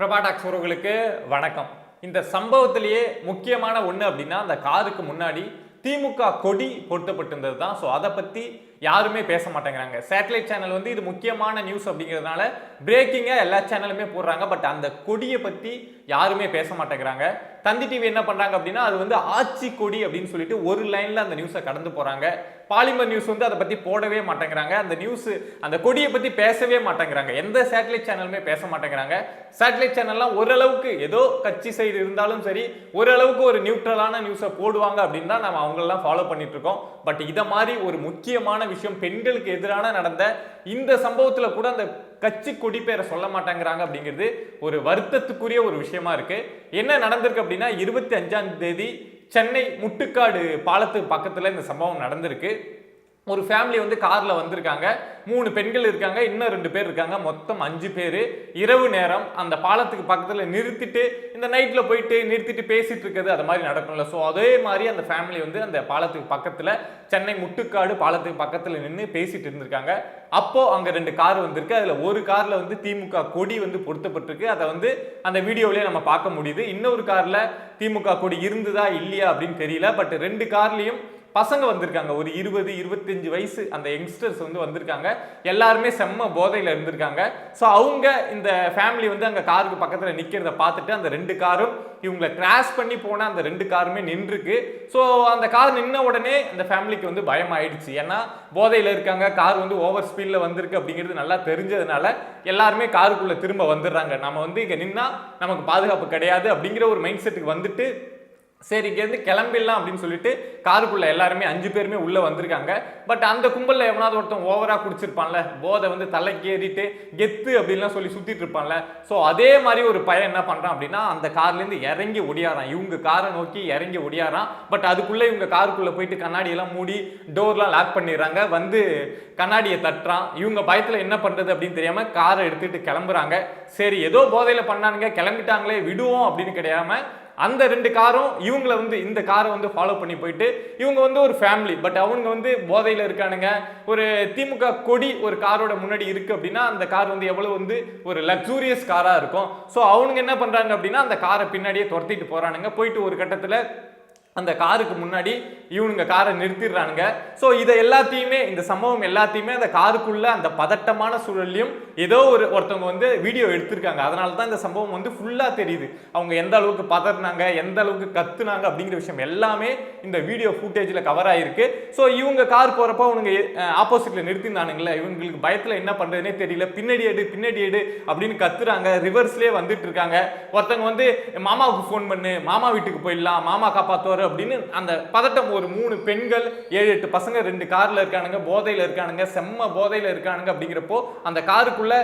பிரபாடாக்ஸ் உறவுகளுக்கு வணக்கம். இந்த சம்பவத்திலேயே முக்கியமான ஒன்று அப்படின்னா அந்த காருக்கு முன்னாடி திமுக கொடி பொருத்தப்பட்டிருந்தது தான் ஸோ அதை பற்றி யாருமே பேச மாட்டேங்கிறாங்க. சேட்டலைட் சேனல் வந்து இது முக்கியமான நியூஸ் அப்படிங்கிறதுனால பிரேக்கிங்காக எல்லா சேனலுமே போடுறாங்க. பட் அந்த கொடியை பற்றி யாருமே பேச மாட்டேங்கிறாங்க. தந்தி டிவி என்ன பண்ணுறாங்க அப்படின்னா அது வந்து ஆட்சி கொடி அப்படின்னு சொல்லிட்டு ஒரு லைனில் அந்த நியூஸை கடந்து போகிறாங்க பாலிமர் நியூஸ் வந்து அதை பற்றி போடவே மாட்டேங்கிறாங்க. அந்த நியூஸ் அந்த கொடியை பற்றி பேசவே மாட்டேங்கிறாங்க. எந்த சேட்டலைட் சேனலுமே பேச மாட்டேங்கிறாங்க. சேட்டலைட் சேனல்லாம் ஓரளவுக்கு ஏதோ கட்சி சைடு இருந்தாலும் சரி ஓரளவுக்கு ஒரு நியூட்ரலான நியூஸை போடுவாங்க அப்படின்னு தான் நம்ம அவங்களெல்லாம் ஃபாலோ பண்ணிட்டு இருக்கோம். பட் இதை மாதிரி ஒரு முக்கியமான விஷயம் பெண்களுக்கு எதிரான நடந்த இந்த சம்பவத்தில் கூட அந்த கட்சி கொடி பேரை சொல்ல மாட்டேங்கிறாங்க அப்படிங்கிறது ஒரு வருத்தத்துக்குரிய ஒரு விஷயமா இருக்கு. என்ன நடந்திருக்கு அப்படின்னா இருபத்தி அஞ்சாம் தேதி சென்னை முட்டுக்காடு பாலத்துக்கு பக்கத்தில் இந்த சம்பவம் நடந்திருக்கு. ஒரு ஃபேமிலி வந்து காரில் வந்திருக்காங்க. மூணு பெண்கள் இருக்காங்க இன்னும் ரெண்டு பேர் இருக்காங்க. மொத்தம் அஞ்சு பேர். இரவு நேரம் அந்த பாலத்துக்கு பக்கத்தில் நிறுத்திட்டு இந்த நைட்டில் போயிட்டு நிறுத்திட்டு பேசிகிட்டு இருக்கிறது அது மாதிரி நடக்கும்ல. ஸோ அதே மாதிரி அந்த ஃபேமிலி வந்து அந்த பாலத்துக்கு பக்கத்தில் சென்னை முட்டுக்காடு பாலத்துக்கு பக்கத்தில் நின்று பேசிகிட்டு இருந்திருக்காங்க. அப்போது அங்கே ரெண்டு கார் வந்திருக்கு. அதில் ஒரு காரில் வந்து திமுக கொடி வந்து பொருத்தப்பட்டிருக்கு. அதை வந்து அந்த வீடியோவிலே நம்ம பார்க்க முடியுது. இன்னொரு காரில் திமுக கொடி இருந்ததா இல்லையா அப்படின்னு தெரியல. பட் ரெண்டு கார்லேயும் பசங்க வந்திருக்காங்க. ஒரு இருபது இருபத்தஞ்சு வயசு அந்த யங்ஸ்டர்ஸ் வந்து வந்திருக்காங்க. எல்லாருமே செம்ம போதையில் இருந்திருக்காங்க. ஸோ அவங்க இந்த ஃபேமிலி வந்து அங்கே காருக்கு பக்கத்தில் நிற்கிறத பார்த்துட்டு அந்த ரெண்டு காரும் இவங்களை கிராஷ் பண்ணி போன அந்த ரெண்டு காருமே நின்றுருக்கு. ஸோ அந்த கார் நின்ன உடனே அந்த ஃபேமிலிக்கு வந்து பயம் ஆயிடுச்சு ஏன்னா போதையில் இருக்காங்க. கார் வந்து ஓவர் ஸ்பீடில் வந்திருக்கு அப்படிங்கிறது நல்லா தெரிஞ்சதுனால எல்லாருமே காருக்குள்ளே திரும்ப வந்துடுறாங்க. நம்ம வந்து இங்கே நின்னா நமக்கு பாதுகாப்பு கிடையாது அப்படிங்கிற ஒரு மைண்ட் செட்டுக்கு வந்துட்டு சரி இங்கேருந்து கிளம்பிடலாம் அப்படின்னு சொல்லிட்டு காருக்குள்ளே எல்லாருமே அஞ்சு பேருமே உள்ளே வந்திருக்காங்க. பட் அந்த கும்பலில் எவனாவது ஒருத்தன் ஓவராக குடிச்சிருப்பான்ல போதை வந்து தலைக்கேறிட்டு கெத்து அப்படின்லாம் சொல்லி சுற்றிட்டு இருப்பான்ல. ஸோ அதே மாதிரி ஒரு பையன் என்ன பண்ணுறான் அப்படின்னா அந்த கார்லேருந்து இறங்கி ஒடியாரான் இவங்க காரை நோக்கி இறங்கி ஒடியாரான் பட் அதுக்குள்ளே இவங்க காருக்குள்ளே போயிட்டு கண்ணாடியெல்லாம் மூடி டோர்லாம் லாக் பண்ணிடுறாங்க. வந்து கண்ணாடியை தட்டுறான். இவங்க பயத்தில் என்ன பண்ணுறது அப்படின்னு தெரியாமல் காரை எடுத்துகிட்டு கிளம்புறாங்க. சரி ஏதோ போதையில் பண்ணானுங்க கிளம்பிட்டாங்களே விடுவோம் அப்படின்னு கிடையாமல் அந்த ரெண்டு காரும் இவங்கள வந்து இந்த காரை வந்து ஃபாலோ பண்ணி போயிட்டு இவங்க வந்து ஒரு ஃபேமிலி பட் அவங்க வந்து போதையில் இருக்கானுங்க. ஒரு திமுக கொடி ஒரு காரோட முன்னாடி இருக்குது அப்படின்னா அந்த கார் வந்து எவ்வளோ வந்து ஒரு லக்ஸூரியஸ் காராக இருக்கும். ஸோ அவனுங்க என்ன பண்ணுறாங்க அப்படின்னா அந்த காரை பின்னாடியே துரத்திட்டு போகிறானுங்க போயிட்டு ஒரு கட்டத்தில் அந்த காருக்கு முன்னாடி இவனுங்க காரை நிறுத்திடுறானுங்க. ஸோ இதை எல்லாத்தையுமே இந்த சம்பவம் எல்லாத்தையுமே அந்த காருக்குள்ள அந்த பதட்டமான சூழல்லையும் ஏதோ ஒரு ஒருத்தவங்க வந்து வீடியோ எடுத்திருக்காங்க. அதனால தான் இந்த சம்பவம் வந்து ஃபுல்லாக தெரியுது. அவங்க எந்த அளவுக்கு பதறினாங்க எந்த அளவுக்கு கத்துனாங்க அப்படிங்கிற விஷயம் எல்லாமே இந்த வீடியோ ஃபுட்டேஜில் கவர் ஆகிருக்கு ஸோ இவங்க கார் போகிறப்ப அவனுங்க ஆப்போசிட்டில் நிறுத்தினானுங்களே இவங்களுக்கு பயத்தில் என்ன பண்ணுறதுனே தெரியல. பின்னாடி எடு பின்னாடி எடு அப்படின்னு கத்துறாங்க. ரிவர்ஸ்லேயே வந்துட்டு இருக்காங்க. ஒருத்தவங்க வந்து மாமாவுக்கு ஃபோன் பண்ணு மாமா வீட்டுக்கு போயிடலாம் மாமா காப்பாற்றுவார் அப்படின்னு அந்த பதட்டம் ஒரு மூணு பெண்கள் ஏழு எட்டு பசங்க ரெண்டு காரில் இருக்கானுங்க போதையில் இருக்கானுங்க செம்ம போதையில் இருக்கானுங்க அப்படிங்கிறப்போ அந்த காருக்குள்ள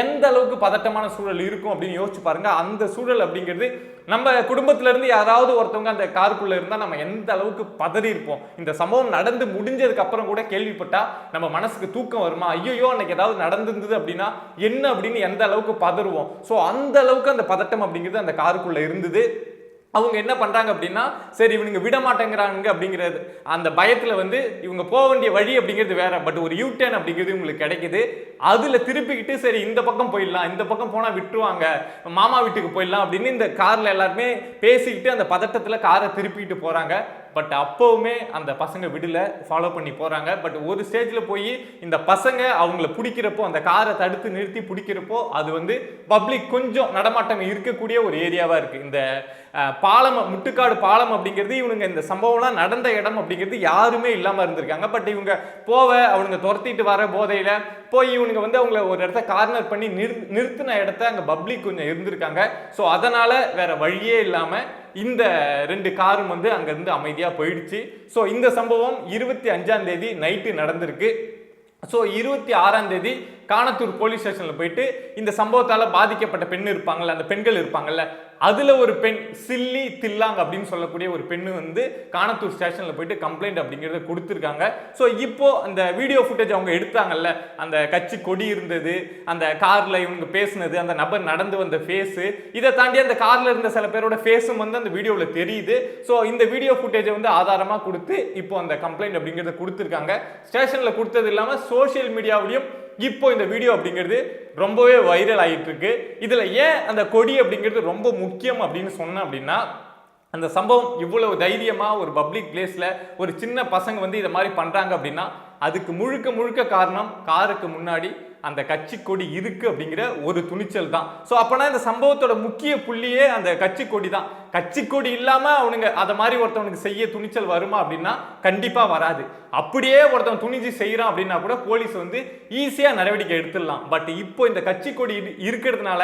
எந்த அளவுக்கு பதட்டமான சூழல் இருக்கும் அப்படின்னு யோசிச்சு பாருங்க. அந்த சூழல் அப்படிங்கிறது நம்ம குடும்பத்திலேருந்து யாராவது ஒருத்தவங்க அந்த காருக்குள்ளே இருந்தால் நம்ம எந்த அளவுக்கு பதறி இருப்போம். இந்த சம்பவம் நடந்து முடிஞ்சதுக்கு அப்புறம் கூட கேள்விப்பட்டால் நம்ம மனசுக்கு தூக்கம் வருமா? ஐயோ அன்னைக்கு ஏதாவது நடந்திருந்தது அப்படின்னா என்ன அப்படின்னு எந்த அளவுக்கு பதறுவோம்? ஸோ அந்த அளவுக்கு அந்த பதட்டம் அப்படிங்கிறது அந்த காருக்குள்ளே இருந்தது. அவங்க என்ன பண்ணுறாங்க அப்படின்னா சரி இவனுங்க விட மாட்டேங்கிறானுங்க அப்படிங்கிறது. அந்த பயத்தில் வந்து இவங்க போக வேண்டிய வழி அப்படிங்கிறது வேற. பட் ஒரு யூ அப்படிங்கிறது இவங்களுக்கு கிடைக்குது. அதில் திருப்பிக்கிட்டு சரி இந்த பக்கம் போயிடலாம் இந்த பக்கம் போனால் விட்டுருவாங்க மாமா வீட்டுக்கு போயிடலாம் அப்படின்னு இந்த காரில் எல்லாருமே பேசிக்கிட்டு அந்த பதட்டத்தில் காரை திருப்பிக்கிட்டு போகிறாங்க பட் அப்போவுமே அந்த பசங்க விடல ஃபாலோ பண்ணி போகிறாங்க பட் ஒரு ஸ்டேஜில் போய் இந்த பசங்க அவங்கள பிடிக்கிறப்போ அந்த காரை தடுத்து நிறுத்தி பிடிக்கிறப்போ அது வந்து பப்ளிக் கொஞ்சம் நடமாட்டம் இருக்கக்கூடிய ஒரு ஏரியாவாக இருக்குது இந்த பாலம் முட்டுக்காடு பாலம் அப்படிங்கிறது இவனுங்க இந்த சம்பவம்லாம் நடந்த இடம் அப்படிங்கிறது யாருமே இல்லாமல் இருந்திருக்காங்க. பட் இவங்க போவ அவனுங்க துரத்திட்டு வர போதையில் போய் இவனுங்க வந்து அவங்கள ஒரு இடத்த கார்னர் பண்ணி நிறு நிறுத்தின இடத்த அங்கே பப்ளிக் கொஞ்சம் இருந்திருக்காங்க. ஸோ அதனால் வேறு வழியே இல்லாமல் இந்த ரெண்டு காரும் வந்து அங்கேருந்து அமைதியாக போயிடுச்சு. ஸோ இந்த சம்பவம் இருபத்தி அஞ்சாம் தேதி நைட்டு நடந்திருக்கு. ஸோ இருபத்தி ஆறாம் தேதி காணத்தூர் போலீஸ் ஸ்டேஷனில் போயிட்டு இந்த சம்பவத்தால் பாதிக்கப்பட்ட பெண் இருப்பாங்கல்ல அந்த பெண்கள் இருப்பாங்கல்ல அதில் ஒரு பெண் சில்லி தில்லாங் அப்படின்னு சொல்லக்கூடிய ஒரு பெண்ணு வந்து காணத்தூர் ஸ்டேஷனில் போயிட்டு கம்ப்ளைண்ட் அப்படிங்கிறத கொடுத்துருக்காங்க. ஸோ இப்போ அந்த வீடியோ ஃபுட்டேஜ் அவங்க எடுத்தாங்கல்ல அந்த கட்சி கொடி இருந்தது அந்த காரில் இவங்க பேசுனது அந்த நபர் நடந்து வந்த ஃபேஸு இதை தாண்டி அந்த காரில் இருந்த சில பேரோட ஃபேஸும் வந்து அந்த வீடியோவில் தெரியுது. ஸோ இந்த வீடியோ ஃபுட்டேஜை வந்து ஆதாரமாக கொடுத்து இப்போ அந்த கம்ப்ளைண்ட் அப்படிங்கிறத கொடுத்துருக்காங்க. ஸ்டேஷனில் கொடுத்தது இல்லாமல் சோஷியல் மீடியாவிலையும் இப்போ இந்த வீடியோ அப்படிங்கிறது ரொம்பவே வைரல் ஆகிட்டு இருக்கு இதில் ஏன் அந்த கொடி அப்படிங்கிறது ரொம்ப முக்கியம் அப்படின்னு சொன்னேன் அப்படின்னா அந்த சம்பவம் இவ்வளவு தைரியமாக ஒரு பப்ளிக் பிளேஸில் ஒரு சின்ன பசங்க வந்து இதை மாதிரி பண்ணுறாங்க அப்படின்னா அதுக்கு முழுக்க முழுக்க காரணம் காருக்கு முன்னாடி அந்த கட்சி கொடி இருக்கு அப்படிங்கிற ஒரு துணிச்சல் தான். ஸோ அப்போனா இந்த சம்பவத்தோட முக்கிய புள்ளியே அந்த கட்சி கொடி தான். கட்சி கொடி இல்லாம அவனுங்க அதை மாதிரி ஒருத்தவனுக்கு செய்ய துணிச்சல் வருமா அப்படின்னா கண்டிப்பா வராது. அப்படியே ஒருத்தன் துணிஞ்சு செய்யறான் அப்படின்னா கூட போலீஸ் வந்து ஈஸியா நடவடிக்கை எடுத்துடலாம். பட் இப்போ இந்த கட்சி கொடி இருக்கிறதுனால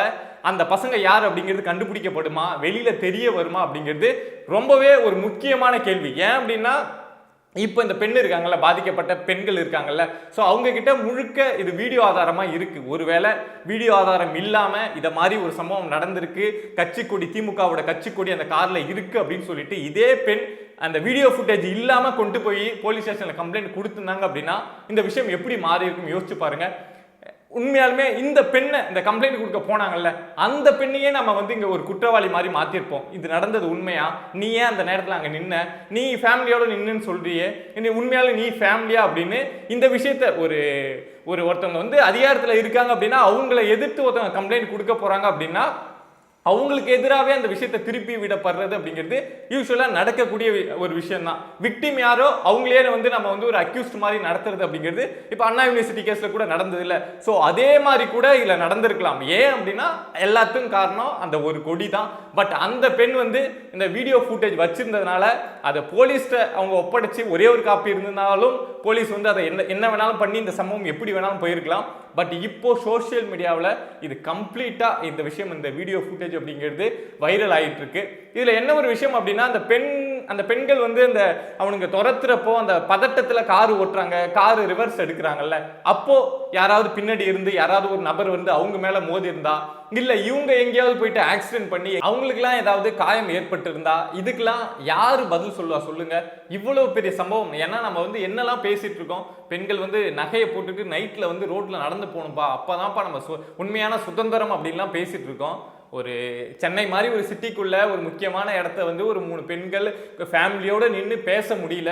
அந்த பசங்க யார் அப்படிங்கிறது கண்டுபிடிக்கப்படுமா? வெளியில தெரிய வருமா அப்படிங்கிறது ரொம்பவே ஒரு முக்கியமான கேள்வி. ஏன் அப்படின்னா இப்போ இந்த பெண் இருக்காங்கல்ல பாதிக்கப்பட்ட பெண்கள் இருக்காங்கல்ல ஸோ அவங்கக்கிட்ட முழுக்க இது வீடியோ ஆதாரமாக இருக்குது ஒருவேளை வீடியோ ஆதாரம் இல்லாமல் இதை மாதிரி ஒரு சம்பவம் நடந்திருக்கு கட்சிக்கொடி திமுகவோட கட்சிக்கொடி அந்த காரில் இருக்குது அப்படின்னு சொல்லிட்டு இதே பெண் அந்த வீடியோ ஃபுட்டேஜ் இல்லாமல் கொண்டு போய் போலீஸ் ஸ்டேஷனில் கம்ப்ளைண்ட் கொடுத்துருந்தாங்க அப்படின்னா இந்த விஷயம் எப்படி மாறி இருக்கும் யோசிச்சு பாருங்கள் உண்மையாலுமே இந்த பெண்ணை இந்த கம்ப்ளைண்ட் கொடுக்க போனாங்கல்ல அந்த பெண்ணையே நம்ம வந்து இங்கே ஒரு குற்றவாளி மாதிரி மாற்றிருப்போம் இது நடந்தது உண்மையா? நீ ஏன் அந்த நேரத்தில் அங்கே நின்ன? நீ ஃபேமிலியோடு நின்னுன்னு சொல்றியே. நீ உண்மையாலும் நீ ஃபேமிலியா அப்படின்னு இந்த விஷயத்த ஒரு ஒரு ஒருத்தவங்க வந்து அதிகாரத்தில் இருக்காங்க அப்படின்னா அவங்கள எதிர்த்து ஒருத்தவங்க கம்ப்ளைண்ட் கொடுக்க போகிறாங்க அப்படின்னா அவங்களுக்கு எதிராகவே அந்த விஷயத்தை திருப்பி விடப்படுறது அப்படிங்கிறது யூஸ்வலாக நடக்கக்கூடிய வி- ஒரு விஷயம் தான் விக்டிம் யாரோ அவங்களே வந்து நம்ம வந்து ஒரு அக்யூஸ்ட் மாதிரி நடத்துறது அப்படிங்கிறது இப்போ அண்ணா யூனிவர்சிட்டி கேஸில் கூட நடந்தது இல்லை ஸோ அதே மாதிரி கூட இதில் நடந்திருக்கலாம். ஏன் அப்படின்னா எல்லாத்துக்கும் காரணம் அந்த ஒரு கொடி தான் பட் அந்த பெண் வந்து இந்த வீடியோ ஃபுட்டேஜ் வச்சுருந்ததுனால அதை போலீஸ்கிட்ட அவங்க ஒப்படைச்சு ஒரே ஒரு காப்பி இருந்ததுனாலும் போலீஸ் வந்து அதை என்ன என்ன வேணாலும் பண்ணி இந்த சம்பவம் எப்படி வேணாலும் போயிருக்கலாம். பட் இப்போ சோஷியல் மீடியாவில் இது கம்ப்ளீட்டாக இந்த விஷயம் இந்த வீடியோ ஃபுட்டேஜ் அப்படிங்கிறது வைரல் ஆகிட்டு இருக்கு இதில் என்ன ஒரு விஷயம் அப்படின்னா அந்த பெண் அந்த பெண்கள் வந்து அந்த அவனுங்க துரத்துறப்போ அந்த பதட்டத்தில் கார் ஓட்டுறாங்க கார் ரிவர்ஸ் எடுக்கிறாங்கல்ல. அப்போ யாராவது பின்னாடி இருந்து யாராவது ஒரு நபர் வந்து அவங்க மேலே மோதி இருந்தா இல்லை இவங்க எங்கேயாவது போயிட்டு ஆக்சிடென்ட் பண்ணி அவங்களுக்குலாம் ஏதாவது காயம் ஏற்பட்டிருந்தா இதுக்கெல்லாம் யார் பதில் சொல்லுவா சொல்லுங்க. இவ்வளோ பெரிய சம்பவம். ஏன்னா நம்ம வந்து என்னெல்லாம் பேசிட்டு இருக்கோம் பெண்கள் வந்து நகையை போட்டுட்டு நைட்டில் வந்து ரோட்டில் நடந்து போகணும்பா அப்பதான்ப்பா நம்ம சு- உண்மையான சுதந்திரம் அப்படின்லாம் பேசிட்டு இருக்கோம். ஒரு சென்னை மாதிரி ஒரு சிட்டிக்குள்ள ஒரு முக்கியமான இடத்த வந்து ஒரு மூணு பெண்கள் ஃபேமிலியோடு நின்று பேச முடியல.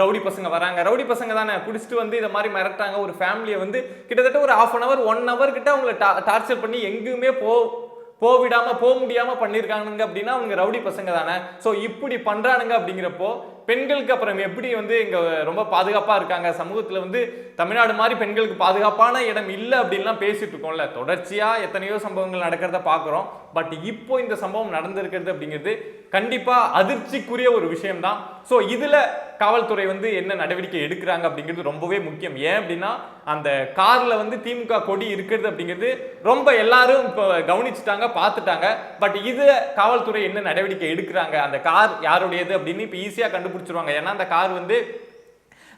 ரவுடி பசங்க வராங்க. ரவுடி பசங்க தானே? குடிச்சிட்டு வந்து இதை மாதிரி மிரட்டாங்க ஒரு ஃபேமிலியை வந்து கிட்டத்தட்ட ஒரு half an hour one hour கிட்ட அவங்கள டார்ச்சர் பண்ணி எங்கேயுமே போ போவிடாமல் போக முடியாமல் பண்ணியிருக்காங்க அப்படின்னா அவங்க ரவுடி பசங்க தானே? ஸோ இப்படி பண்ணுறானுங்க அப்படிங்கிறப்போ பெண்களுக்கு அப்புறம் எப்படி வந்து இங்கே ரொம்ப பாதுகாப்பாக இருக்காங்க? சமூகத்தில் வந்து தமிழ்நாடு மாதிரி பெண்களுக்கு பாதுகாப்பான இடம் இல்லை அப்படின்லாம் பேசிட்டு இருக்கோம்ல. தொடர்ச்சியாக எத்தனையோ சம்பவங்கள் நடக்கிறத பார்க்குறோம். பட் இப்போ இந்த சம்பவம் நடந்திருக்கிறது அப்படிங்கிறது கண்டிப்பாக அதிர்ச்சிக்குரிய ஒரு விஷயம்தான். ஸோ இதில் காவல்துறை வந்து என்ன நடவடிக்கை எடுக்கிறாங்க அப்படிங்கிறது ரொம்பவே முக்கியம். ஏன் அப்படின்னா அந்த காரில் வந்து திமுக கொடி இருக்கிறது அப்படிங்கிறது ரொம்ப எல்லாரும் இப்போ கவனிச்சுட்டாங்க பார்த்துட்டாங்க. பட் இது காவல்துறை என்ன நடவடிக்கை எடுக்கிறாங்க? அந்த கார் யாருடையது அப்படின்னு இப்போ ஈஸியாக கண்டுபிடிச்சிருவாங்க. ஏன்னா அந்த கார் வந்து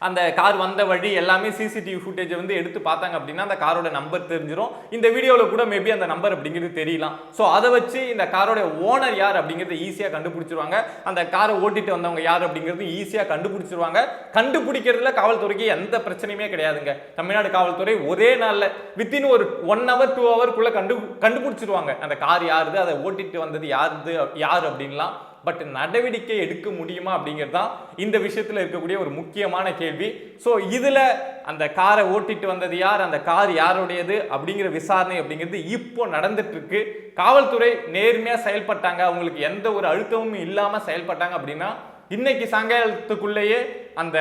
அந்த கார் வந்த வழி எல்லாமே சிசிடிவி ஃபுட்டேஜை வந்து எடுத்து பார்த்தாங்க அப்படின்னா அந்த காரோட நம்பர் தெரிஞ்சிடும் இந்த வீடியோவில் கூட மேபி அந்த நம்பர் அப்படிங்கிறது தெரியலாம். ஸோ அதை வச்சு இந்த காரோட ஓனர் யார் அப்படிங்கிறத ஈஸியாக கண்டுபிடிச்சிருவாங்க. அந்த காரை ஓட்டிட்டு வந்தவங்க யார் அப்படிங்கிறது ஈஸியாக கண்டுபிடிச்சிருவாங்க. கண்டுபிடிக்கிறதுல காவல்துறைக்கு எந்த பிரச்சனையுமே கிடையாதுங்க. தமிழ்நாடு காவல்துறை ஒரே நாளில் வித்தின் ஒரு ஒன் ஹவர் டூ ஹவர்க்குள்ளே கண்டு கண்டுபிடிச்சிருவாங்க. அந்த கார் யாருது அதை ஓட்டிட்டு வந்தது யாருது யார் அப்படின்லாம். பட் நடவடிக்கை எடுக்க முடியுமா அப்படிங்கிறது தான் இந்த விஷயத்தில் இருக்கக்கூடிய ஒரு முக்கியமான கேள்வி. ஸோ இதில் அந்த காரை ஓட்டிட்டு வந்தது யார்? அந்த கார் யாருடையது அப்படிங்கிற விசாரணை அப்படிங்கிறது இப்போ நடந்துட்டுருக்கு. காவல்துறை நேர்மையாக செயல்பட்டாங்க. அவங்களுக்கு எந்த ஒரு அழுத்தமும் இல்லாமல் செயல்பட்டாங்க அப்படின்னா இன்னைக்கு சாயங்காலத்துக்குள்ளேயே அந்த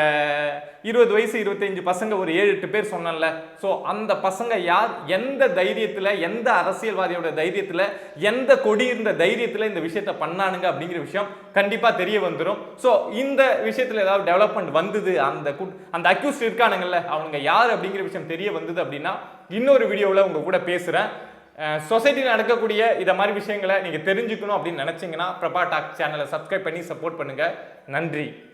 இருபது வயசு இருபத்தஞ்சு பசங்க ஒரு ஏழு எட்டு பேர் சொன்னேன்ல. ஸோ அந்த பசங்க யார்? எந்த தைரியத்தில் எந்த அரசியல்வாதியோட தைரியத்தில் எந்த கொடி இருந்த தைரியத்தில் இந்த விஷயத்த பண்ணானுங்க அப்படிங்கிற விஷயம் கண்டிப்பாக தெரிய வந்துடும் ஸோ இந்த விஷயத்தில் ஏதாவது டெவலப்மெண்ட் வந்தது? அந்த குட்- அந்த அக்யூஸ்ட் இருக்கானுங்கல்ல அவங்க யார் அப்படிங்கிற விஷயம் தெரிய வந்தது அப்படின்னா இன்னொரு வீடியோவில் உங்கள் கூட பேசுகிறேன் சொசைட்டியில் நடக்கக்கூடிய இதை மாதிரி விஷயங்களை நீங்கள் தெரிஞ்சுக்கணும் அப்படின்னு நினச்சிங்கன்னா பிரபா டாக் சேனலை சப்ஸ்கிரைப் பண்ணி சப்போர்ட் பண்ணுங்கள் நன்றி.